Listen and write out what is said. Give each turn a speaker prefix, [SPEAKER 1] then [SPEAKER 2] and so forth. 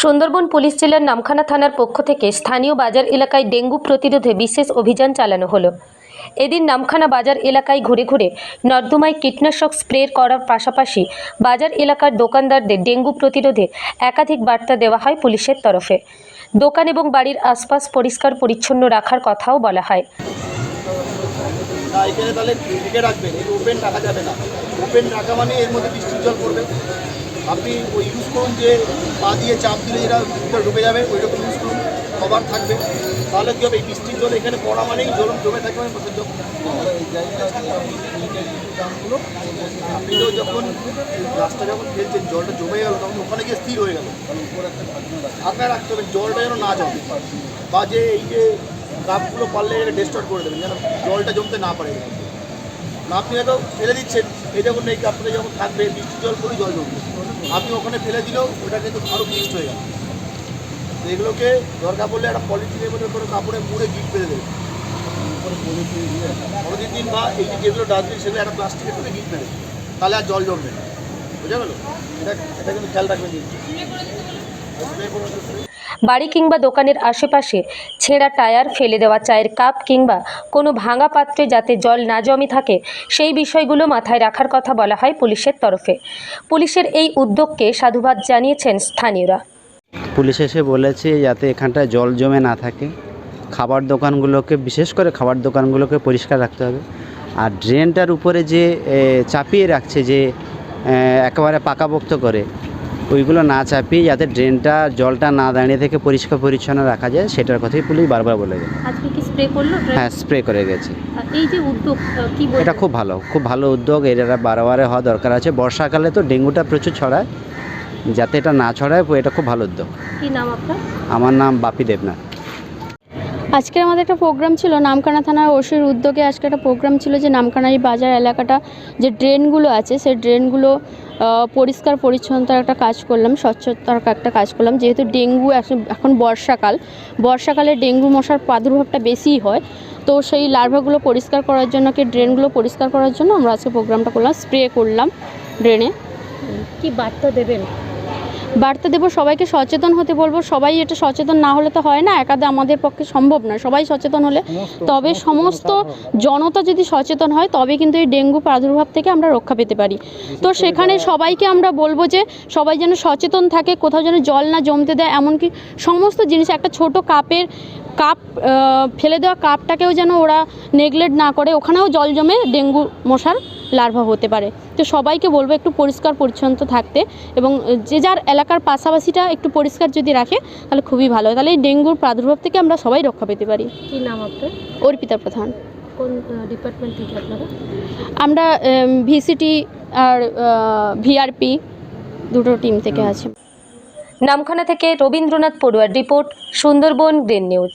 [SPEAKER 1] Sundarban police জেলার নামখানা থানার পক্ষ থেকে স্থানীয় বাজার এলাকায় ডেঙ্গু প্রতিরোধে বিশেষ অভিযান চালানো হলো। এদিন নামখানা বাজার এলাকায় ঘুরে ঘুরে নর্দমায় কীটনাশক স্প্রে করার পাশাপাশি বাজার এলাকার দোকানদারদের ডেঙ্গু প্রতিরোধে একাধিক বার্তা দেওয়া হয় পুলিশের তরফে। দোকান এবং বাড়ির আশপাশ পরিষ্কার পরিচ্ছন্ন রাখার কথাও বলা হয়।
[SPEAKER 2] না, এখানে তাহলে ঢেকে রাখবেন, এই ওপেন রাখা যাবে না। ওপেন রাখা মানে এর মধ্যে বৃষ্টির জল পড়বে। আপনি ওই ইউজ করুন যে পা দিয়ে চাপ দিলে যেটা ঢুকে যাবে ওই রকম ইউজ করুন কভার থাকবে। তাহলে কী হবে? এই বৃষ্টির জল এখানে পড়া মানেই জল জমে থাকবে মানে প্রচুর আপনি তো যখন রাস্তা যখন ফেলছেন, জলটা জমে গেল, তখন ওখানে গিয়ে স্থির হয়ে গেল। আপনার রাখতে হবে, জলটা যেন না জমে। বা যে এই যে কাপগুলো পারলে ডিস্টার্ব করে দেবেন যেন জলটা জমতে না পারে। না আপনি হয়তো ফেলে দিচ্ছেন এই যখন এই কাপটা যখন থাকবে বৃষ্টির জল পরেই জল জমবে। আপনি ওখানে ফেলে দিলেও ওটা কিন্তু আরও মিক্সড হয়ে যাবে। এগুলোকে দরকার পড়লে একটা পলিথিনের মধ্যে করে কাপড়ে মুড়ে গিট ফেলে দেবে পরের দিন বা এই যে যেগুলো ডাস্টবিন সেগুলো একটা প্লাস্টিকের মধ্যে গিট ফেলে তাহলে আর জল জমবে না। বুঝা গেল? এটা এটা কিন্তু খেয়াল রাখবেন
[SPEAKER 1] বাড়ি কিংবা দোকানের আশেপাশে ছেঁড়া টায়ার ফেলে দেওয়া চায়ের কাপ কিংবা কোনো ভাঙা পাত্রে যাতে জল না জমে থাকে, সেই বিষয়গুলো মাথায় রাখার কথা বলা হয় পুলিশের তরফে। পুলিশের এই উদ্যোগকে সাধুবাদ জানিয়েছেন স্থানীয়রা।
[SPEAKER 3] পুলিশ এসে বলেছে যাতে এখানটায় জল জমে না থাকে। খাবার দোকানগুলোকে, বিশেষ করে খাবার দোকানগুলোকে পরিষ্কার রাখতে হবে। আর ড্রেনটার উপরে যে চাপিয়ে রাখছে যে একেবারে পাকাপোক্ত করে ওইগুলো না চাপিয়ে যাতে ড্রেনটা জলটা না দাঁড়িয়ে থেকে পরিষ্কার পরিচ্ছন্ন রাখা যায় সেটার কথাই পুলিশ বারবার বলে
[SPEAKER 1] করল
[SPEAKER 3] হ্যাঁ স্প্রে করে গেছে। এটা খুব ভালো খুব ভালো উদ্যোগ এটা বারবারে হওয়া দরকার আছে। বর্ষাকালে তো ডেঙ্গুটা প্রচুর ছড়ায়। যাতে এটা না ছড়ায় এটা খুব ভালো উদ্যোগ।
[SPEAKER 1] কি নাম আপনার?
[SPEAKER 3] আমার নাম বাপি দেবনাথ।
[SPEAKER 4] আজকে আমাদের একটা প্রোগ্রাম ছিল নামখানা থানার ওসির উদ্যোগে আজকে একটা প্রোগ্রাম ছিল যে নামখানা এই বাজার এলাকাটা যে ড্রেনগুলো আছে, সেই ড্রেনগুলো পরিষ্কার, পরিচ্ছন্নতার একটা কাজ করলাম, স্বচ্ছতার একটা কাজ করলাম। যেহেতু ডেঙ্গু এখন বর্ষাকাল, বর্ষাকালে ডেঙ্গু মশার প্রাদুর্ভাবটা বেশিই হয়, তো সেই লার্ভাগুলো পরিষ্কার করার জন্য, কি ড্রেনগুলো পরিষ্কার করার জন্য আমরা আজকে প্রোগ্রামটা করলাম স্প্রে করলাম ড্রেনে
[SPEAKER 1] কি বার্তা দেবেন?
[SPEAKER 4] বার্তা দেবো সবাইকে সচেতন হতে বলব। সবাই এটা সচেতন না হলে তো হয় না একাদে আমাদের পক্ষে সম্ভব নয়। সবাই সচেতন হলে তবে সমস্ত জনতা যদি সচেতন হয় তবে কিন্তু এই ডেঙ্গু প্রাদুর্ভাব থেকে আমরা রক্ষা পেতে পারি। তো সেখানে সবাইকে আমরা বলব যে সবাই যেন সচেতন থাকে কোথাও যেন জল না জমতে দেয় এমনকি সমস্ত জিনিস একটা ছোট কাপের কাপ ফেলে দেওয়া কাপটাকেও যেন ওরা নেগলেক্ট না করে ওখানেও জল জমে ডেঙ্গু মশার লার্ভা হতে পারে। তো সবাইকে বলব একটু পরিষ্কার পরিচ্ছন্ন থাকতে এবং যে যার এলাকার পাশাপাশিটা একটু পরিষ্কার যদি রাখে তাহলে খুবই ভালো হয়। তাহলে এই ডেঙ্গুর প্রাদুর্ভাব থেকে আমরা সবাই রক্ষা পেতে পারি।
[SPEAKER 1] কি নাম আপনার?
[SPEAKER 4] অর্পিতা প্রধান।
[SPEAKER 1] কোন ডিপার্টমেন্ট থেকে আপনারা?
[SPEAKER 4] আমরা ভিসিটি আর ভিআরপি দুটো টিম থেকে আছি।
[SPEAKER 1] নামখানা থেকে Rabindranath পড়ুয়ার report Sundarban green news